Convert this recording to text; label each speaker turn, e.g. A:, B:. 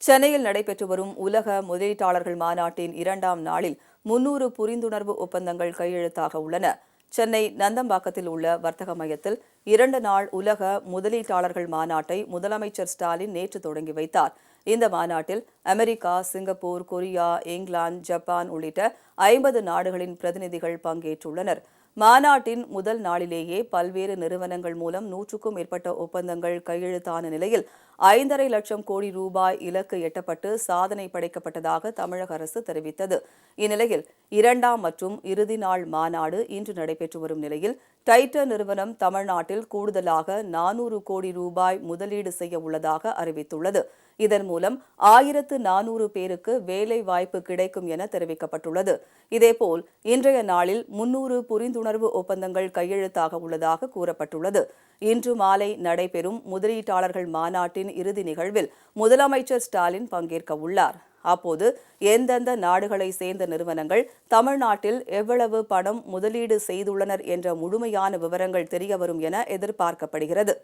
A: சென்னையில் நடைபெற்று வரும் உலக முதலீட்டாளர்கள் மாநாட்டின் இரண்டாம் நாளில் முன்னூறு புரிந்துணர்வு ஒப்பந்தங்கள் கையெழுத்தாக உள்ளன. சென்னை நந்தம்பாக்கத்தில் உள்ள வர்த்தக மையத்தில் இரண்டு நாள் உலக முதலீட்டாளர்கள் மாநாட்டை முதலமைச்சர் ஸ்டாலின் நேற்று தொடங்கி வைத்தார். இந்த மாநாட்டில் America Singapore Korea England Japan உள்ளிட்ட ஐம்பது நாடுகளின் பிரதிநிதிகள் பங்கேற்றுள்ளனர். மாநாட்டின் முதல் நாளிலேயே பல்வேறு நிறுவனங்கள் மூலம் நூற்றுக்கும் மேற்பட்ட ஒப்பந்தங்கள் கையெழுத்தான நிலையில் ஐந்தரை லட்சம் கோடி ரூபாய் இலக்கு எட்டப்பட்டு சாதனை படைக்கப்பட்டதாக தமிழக அரசு தெரிவித்தது. இந்நிலையில் இரண்டாம் மற்றும் இறுதி நாள் மாநாடு இன்று நடைபெற்று வரும் நிலையில் டைட்டர் நிறுவனம் தமிழ்நாட்டில் கூடுதலாக நானூறு கோடி ரூபாய் முதலீடு செய்ய உள்ளதாக அறிவித்துள்ளது. இதன் மூலம் ஆயிரத்து நானூறு பேருக்கு வேலை வாய்ப்பு கிடைக்கும் என தெரிவிக்கப்பட்டுள்ளது. இதேபோல் இன்றைய நாளில் முன்னூறு புரிந்துணர்வு புரிந்துணர்வு ஒப்பந்தங்கள் கையெழுத்தாக உள்ளதாக கூறப்பட்டுள்ளது. இன்று மாலை நடைபெறும் முதலீட்டாளர்கள் மாநாட்டின் இறுதி நிகழ்வில் முதலமைச்சர் ஸ்டாலின் பங்கேற்க உள்ளார். அப்போது எந்தெந்த நாடுகளை சேர்ந்த நிறுவனங்கள் தமிழ்நாட்டில் எவ்வளவு பணம் முதலீடு செய்துள்ளனர் என்ற முழுமையான விவரங்கள் தெரியவரும் என எதிர்பார்க்கப்படுகிறது.